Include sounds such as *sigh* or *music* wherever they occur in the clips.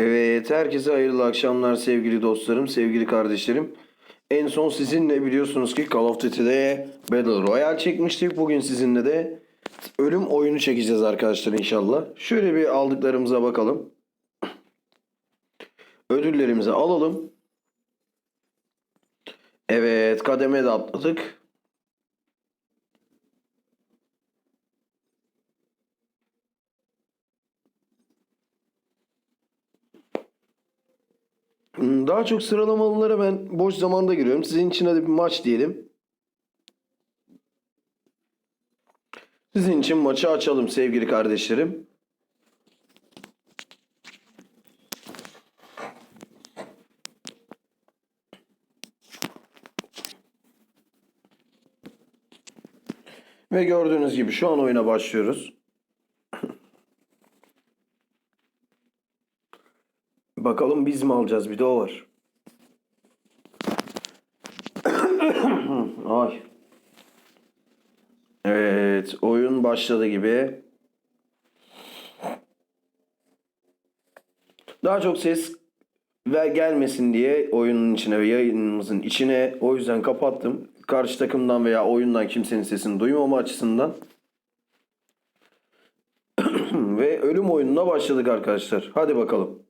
Evet, herkese hayırlı akşamlar sevgili dostlarım, sevgili kardeşlerim. En son sizinle biliyorsunuz ki Call of Duty'de Battle Royale çekmiştik. Bugün sizinle de ölüm oyunu çekeceğiz arkadaşlar inşallah. Şöyle bir aldıklarımıza bakalım. Ödüllerimizi alalım. Evet, kademe de atladık. Daha çok sıralamalılara ben boş zamanda giriyorum. Sizin için hadi bir maç diyelim. Sizin için maçı açalım sevgili kardeşlerim. Ve gördüğünüz gibi şu an oyuna başlıyoruz. Bakalım biz mi alacağız? Bir de o var. *coughs* Ay. Evet, oyun başladı gibi. Daha çok ses ve gelmesin diye oyunun içine ve yayınımızın içine o yüzden kapattım. Karşı takımdan veya oyundan kimsenin sesini duymama açısından. *coughs* ve ölüm oyununa başladık arkadaşlar. Hadi bakalım.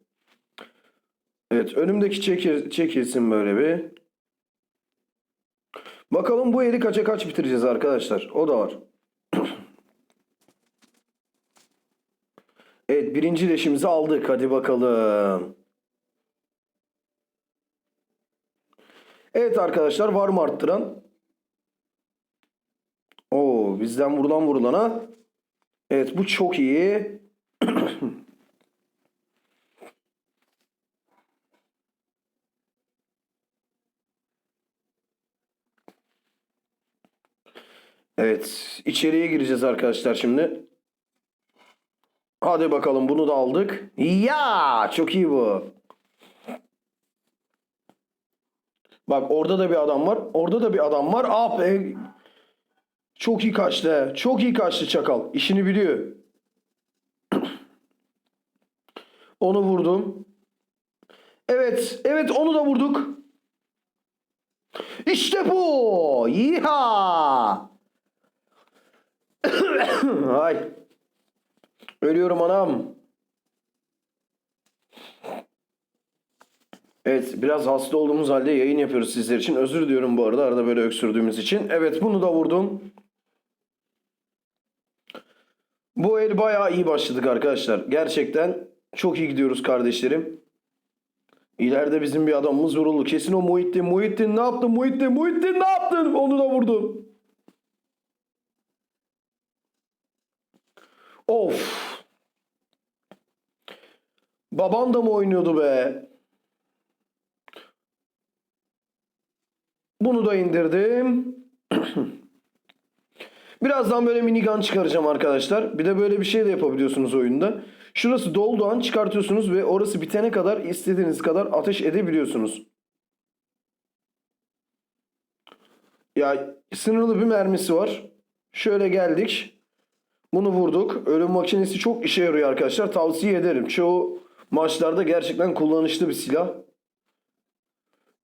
Evet önümdeki çekir, çekilsin böyle bir. Bakalım bu eli kaça kaç bitireceğiz arkadaşlar. O da var. *clears throat* evet birinci leşimizi aldık. Hadi bakalım. Evet arkadaşlar var mı arttıran? Oo bizden vurulan vurulana. Evet bu çok iyi. *clears throat* Evet, içeriye gireceğiz arkadaşlar şimdi. Hadi bakalım bunu da aldık. Ya, çok iyi bu. Bak orada da bir adam var. Orada da bir adam var. Ah be. Çok iyi kaçtı. Çok iyi kaçtı çakal. İşini biliyor. *clears throat* Onu vurdum. Evet, evet onu da vurduk. İşte bu. Yiha. *coughs* Ay. Ölüyorum anam. Evet biraz hasta olduğumuz halde yayın yapıyoruz sizler için. Özür diliyorum bu arada arada böyle öksürdüğümüz için. Evet bunu da vurdum. Bu el bayağı iyi başladık arkadaşlar. Gerçekten çok iyi gidiyoruz kardeşlerim. İleride bizim bir adamımız vuruldu. Kesin o Muhittin. Muhittin ne yaptın? Muhittin, Muhittin ne yaptın? Onu da vurdum. Of. Baban da mı oynuyordu be? Bunu da indirdim. *clears throat* Birazdan böyle minigun çıkaracağım arkadaşlar. Bir de böyle bir şey de yapabiliyorsunuz oyunda. Şurası dolduğu an çıkartıyorsunuz ve orası bitene kadar istediğiniz kadar ateş edebiliyorsunuz. Ya sınırlı bir mermisi var. Şöyle geldik. Bunu vurduk. Ölüm makinesi çok işe yarıyor arkadaşlar. Tavsiye ederim. Çoğu maçlarda gerçekten kullanışlı bir silah.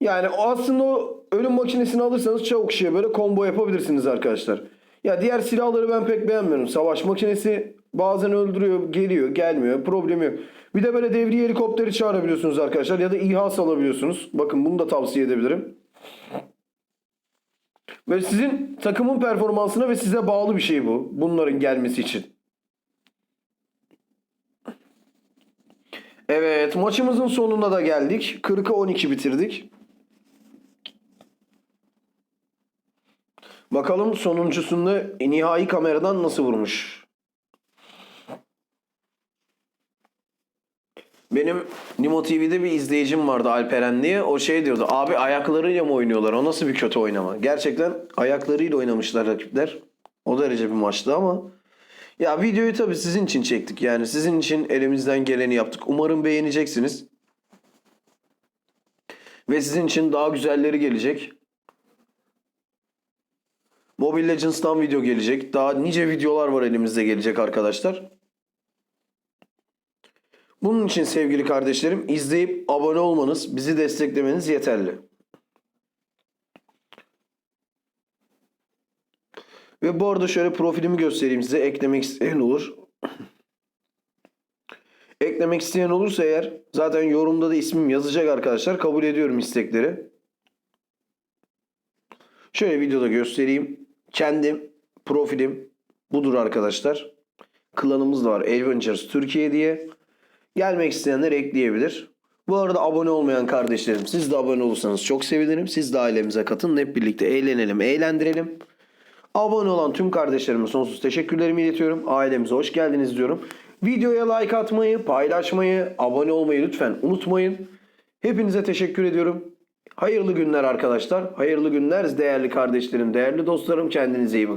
Yani aslında o ölüm makinesini alırsanız çabuk işe böyle combo yapabilirsiniz arkadaşlar. Ya diğer silahları ben pek beğenmiyorum. Savaş makinesi bazen öldürüyor, geliyor, gelmiyor. Problemi yok. Bir de böyle devriye helikopteri çağırabiliyorsunuz arkadaşlar. Ya da İHA salabiliyorsunuz. Bakın bunu da tavsiye edebilirim. Ve sizin takımın performansına ve size bağlı bir şey bu. Bunların gelmesi için. Evet maçımızın sonuna da geldik. 40'a 12 bitirdik. Bakalım sonuncusunda nihai kameradan nasıl vurmuş. Benim Nimo TV'de bir izleyicim vardı Alperen diye. O şey diyordu. Abi ayaklarıyla mı oynuyorlar? O nasıl bir kötü oynama? Gerçekten ayaklarıyla oynamışlar rakipler. O derece bir maçtı ama. Ya videoyu tabii sizin için çektik. Yani sizin için elimizden geleni yaptık. Umarım beğeneceksiniz. Ve sizin için daha güzelleri gelecek. Mobile Legends'tan video gelecek. Daha nice videolar var elimizde gelecek arkadaşlar. Bunun için sevgili kardeşlerim izleyip abone olmanız, bizi desteklemeniz yeterli. Ve bu arada şöyle profilimi göstereyim size. Eklemek isteyen olur. Eklemek isteyen olursa eğer zaten yorumda da ismim yazacak arkadaşlar. Kabul ediyorum istekleri. Şöyle videoda göstereyim. Kendim profilim budur arkadaşlar. Klanımız da var Adventures Türkiye diye. Gelmek isteyenler ekleyebilir. Bu arada abone olmayan kardeşlerim siz de abone olursanız çok sevinirim. Siz de ailemize katın. Hep birlikte eğlenelim, eğlendirelim. Abone olan tüm kardeşlerime sonsuz teşekkürlerimi iletiyorum. Ailemize hoş geldiniz diyorum. Videoya like atmayı, paylaşmayı, abone olmayı lütfen unutmayın. Hepinize teşekkür ediyorum. Hayırlı günler arkadaşlar. Hayırlı günler değerli kardeşlerim, değerli dostlarım. Kendinize iyi bakın.